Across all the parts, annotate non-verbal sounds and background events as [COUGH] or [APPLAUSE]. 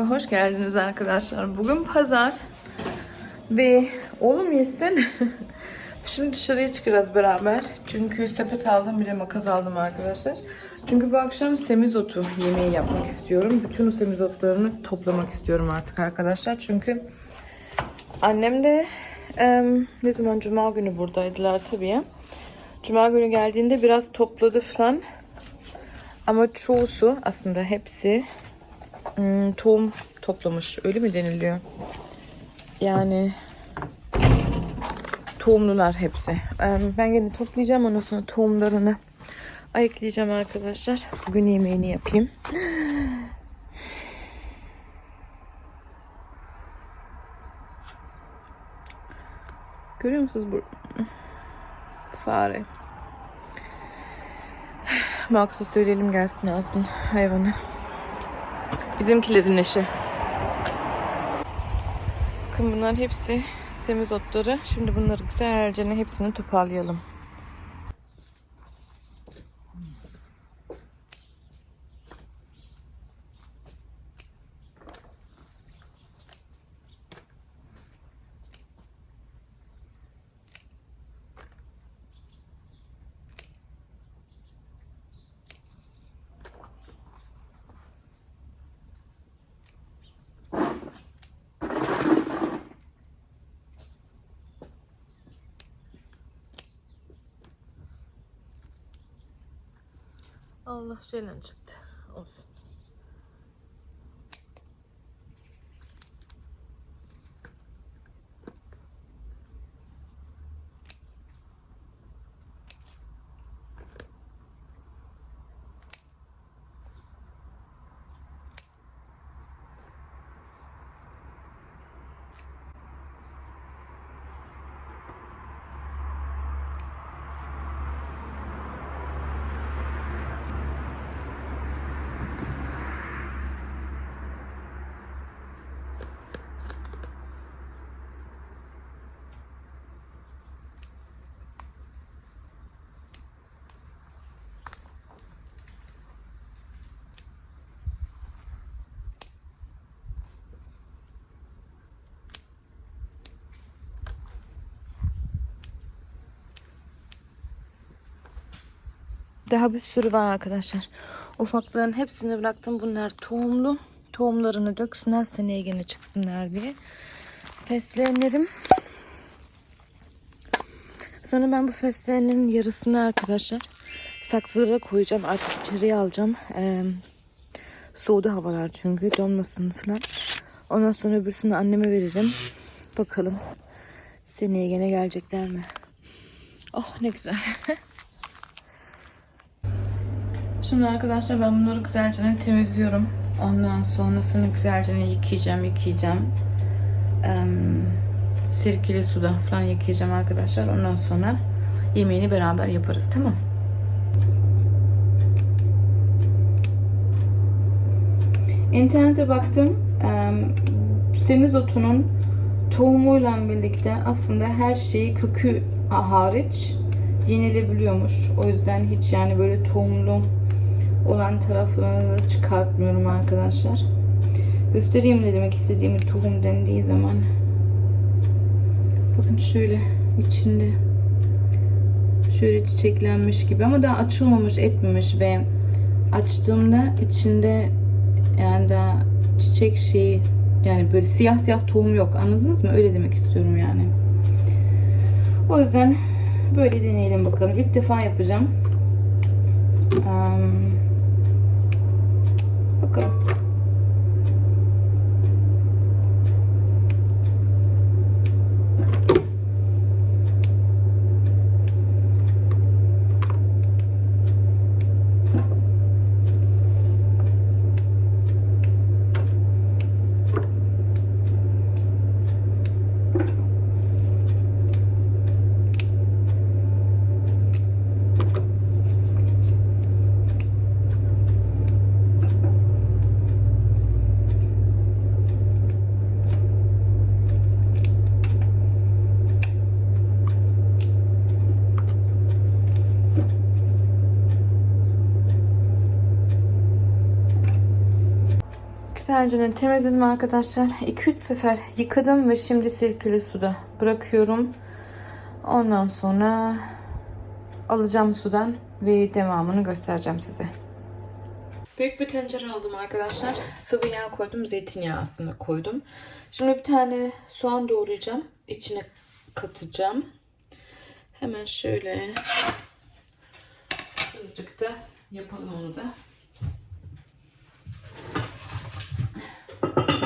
Vloga hoş geldiniz arkadaşlar. Bugün pazar ve oğlum yesin. [LAUGHS] Şimdi dışarıya çıkacağız beraber. Çünkü sepet aldım bir de makas aldım arkadaşlar. Çünkü bu akşam semizotu yemeği yapmak istiyorum. Bütün o semizotlarını toplamak istiyorum artık arkadaşlar. Çünkü annem de em, ne zaman cuma günü buradaydılar tabii. Cuma günü geldiğinde biraz topladı falan. Ama çoğusu aslında hepsi tohum toplamış. Öyle mi deniliyor? Yani tohumlular hepsi. Ben gene toplayacağım ondan sonra tohumlarını ayıklayacağım arkadaşlar. Bugün yemeğini yapayım. Görüyor musunuz bu fare? Markus'a söyleyelim gelsin alsın hayvanı. Bizimkilerin eşi. Bakın bunlar hepsi semizotları. Şimdi bunları güzelce hepsini toparlayalım. Allah şeyle çıktı. Olsun. Daha bir sürü var arkadaşlar. Ufakların hepsini bıraktım. Bunlar tohumlu. Tohumlarını döksünler seneye gene çıksınlar diye. Fesleğenlerim. Sonra ben bu fesleğenin yarısını arkadaşlar saksılara koyacağım. Artık içeriye alacağım. Ee, soğudu havalar çünkü donmasın falan. Ondan sonra öbürsünü anneme veririm. Bakalım seneye gene gelecekler mi? Oh ne güzel. [LAUGHS] Şimdi arkadaşlar ben bunları güzelce temizliyorum. Ondan sonrasını güzelce yıkayacağım, yıkayacağım. Ee, sirkeli suda falan yıkayacağım arkadaşlar. Ondan sonra yemeğini beraber yaparız tamam İnternete baktım. Ee, semizotunun tohumuyla birlikte aslında her şeyi kökü hariç yenilebiliyormuş. O yüzden hiç yani böyle tohumlu olan taraflarını da çıkartmıyorum arkadaşlar. Göstereyim ne demek istediğimi tohum dendiği zaman. Bakın şöyle içinde şöyle çiçeklenmiş gibi ama daha açılmamış etmemiş ve açtığımda içinde yani daha çiçek şeyi yani böyle siyah siyah tohum yok anladınız mı? Öyle demek istiyorum yani. O yüzden böyle deneyelim bakalım. İlk defa yapacağım. Um, Güzelce temizledim arkadaşlar. 2-3 sefer yıkadım ve şimdi sirkeli suda bırakıyorum. Ondan sonra alacağım sudan ve devamını göstereceğim size. Büyük bir tencere aldım arkadaşlar. Sıvı yağ koydum. Zeytinyağı aslında koydum. Şimdi bir tane soğan doğrayacağım. İçine katacağım. Hemen şöyle Azıcık da yapalım onu da. you [LAUGHS]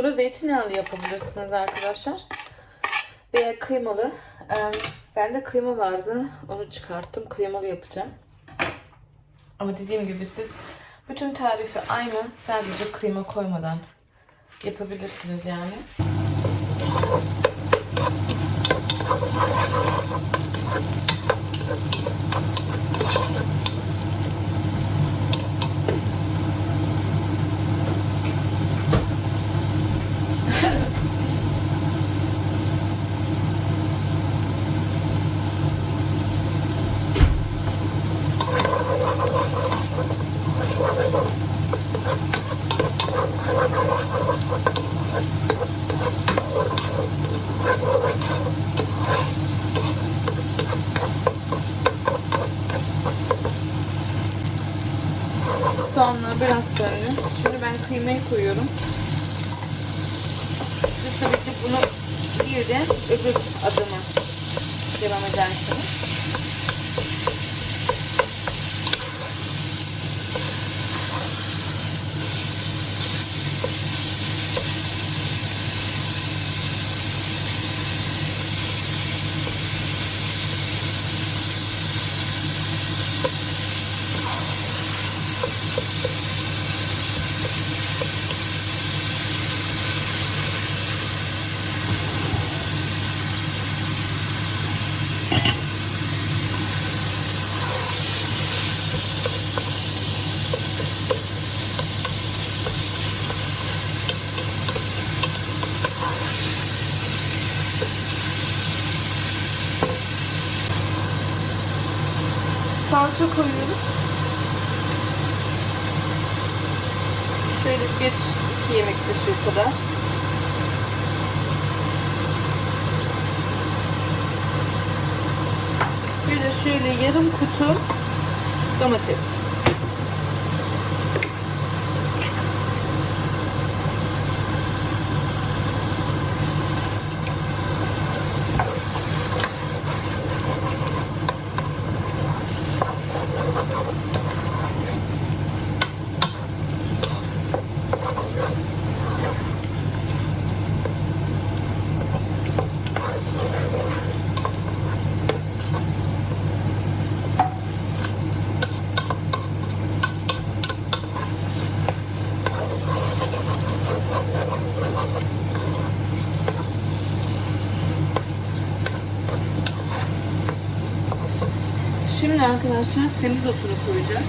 Bunu zeytinyağlı yapabilirsiniz arkadaşlar. Veya kıymalı. Ee, bende kıyma vardı. Onu çıkarttım. Kıymalı yapacağım. Ama dediğim gibi siz bütün tarifi aynı. Sadece kıyma koymadan yapabilirsiniz yani. Soğanları biraz böyle. Şimdi ben kıymayı koyuyorum. Siz tabii ki bunu bir de öbür adıma devam edersiniz. Salça koyuyoruz. Şöyle bir iki yemek kaşığı kadar. Bir de şöyle yarım kutu domates. Şimdi arkadaşlar semizotunu koyacağız.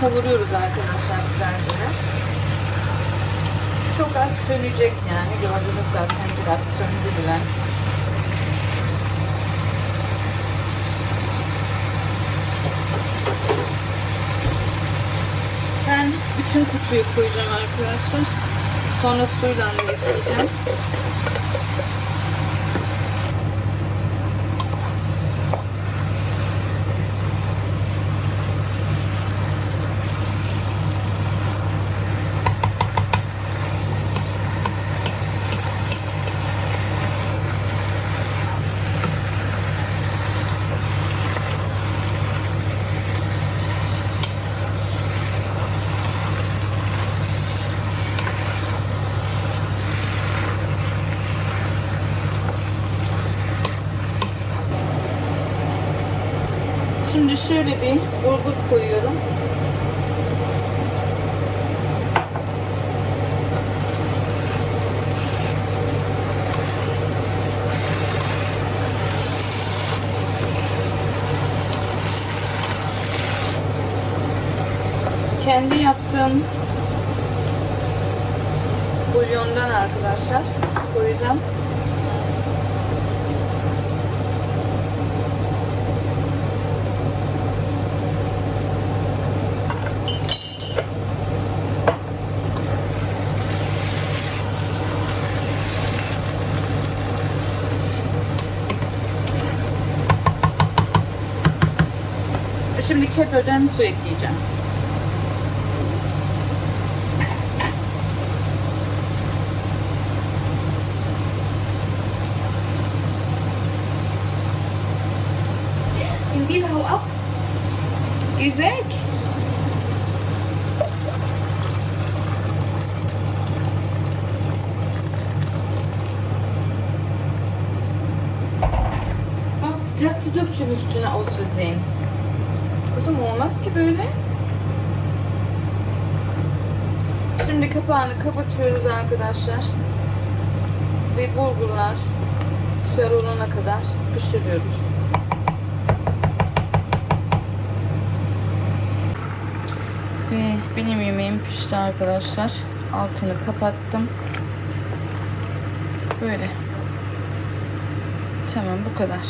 Kavuruyoruz arkadaşlar güzelce. Çok az sönecek yani. Gördüğünüz zaten biraz söndü bile. Ben bütün kutuyu koyacağım arkadaşlar. Sonra suyla da ekleyeceğim. Şimdi şöyle bir bulgur koyuyorum. Kendi yaptığım bulyondan arkadaşlar koyacağım. Kettle'dan su ekleyeceğim. Op. Geh weg. Bak sıcak su dökeceğim üstüne aus Versehen. Kuzum olmaz ki böyle. Şimdi kapağını kapatıyoruz arkadaşlar. Ve bulgurlar güzel olana kadar pişiriyoruz. Ve benim yemeğim pişti arkadaşlar. Altını kapattım. Böyle. Tamam bu kadar.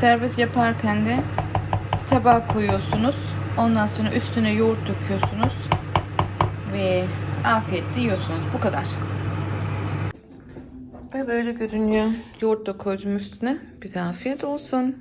Servis yaparken de tabağa koyuyorsunuz. Ondan sonra üstüne yoğurt döküyorsunuz. Ve afiyetle yiyorsunuz. Bu kadar. Ve böyle görünüyor. Yoğurt da koydum üstüne. Bize afiyet olsun.